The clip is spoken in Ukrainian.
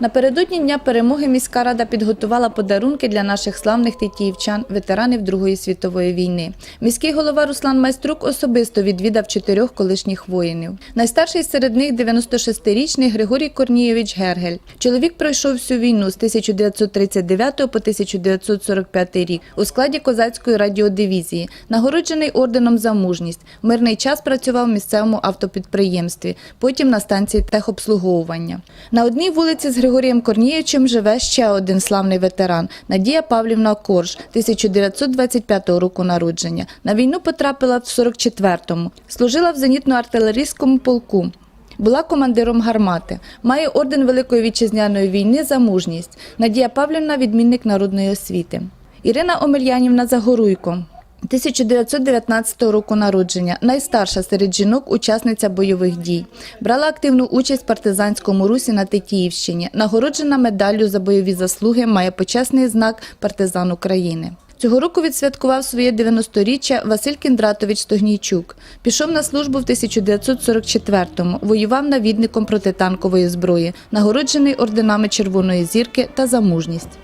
Напередодні дня перемоги міська рада підготувала подарунки для наших славних тетіївчан, ветеранів Другої світової війни. Міський голова Руслан Майструк особисто відвідав чотирьох колишніх воїнів. Найстарший серед них 96-річний Григорій Корнійович Гергель. Чоловік пройшов всю війну з 1939 по 1945 рік у складі козацької радіодивізії, нагороджений орденом за мужність. Мирний час працював в місцевому автопідприємстві, потім на станції техобслуговування. На одній вулиці з Григорієм Корнієвичем живе ще один славний ветеран Надія Павлівна Корж, 1925 року народження. На війну потрапила в 44-му. Служила в зенітно-артилерійському полку. Була командиром гармати. Має орден Великої вітчизняної війни за мужність. Надія Павлівна відмінник народної освіти. Ірина Омельянівна Загоруйко. 1919 року народження, найстарша серед жінок учасниця бойових дій. Брала активну участь в партизанському русі на Тетіївщині. Нагороджена медаллю за бойові заслуги, має почесний знак партизан України. Цього року відсвяткував своє 90-річчя Василь Кіндратович Стогнійчук. Пішов на службу в 1944-му, воював навідником протитанкової зброї, нагороджений орденами Червоної зірки та за мужність.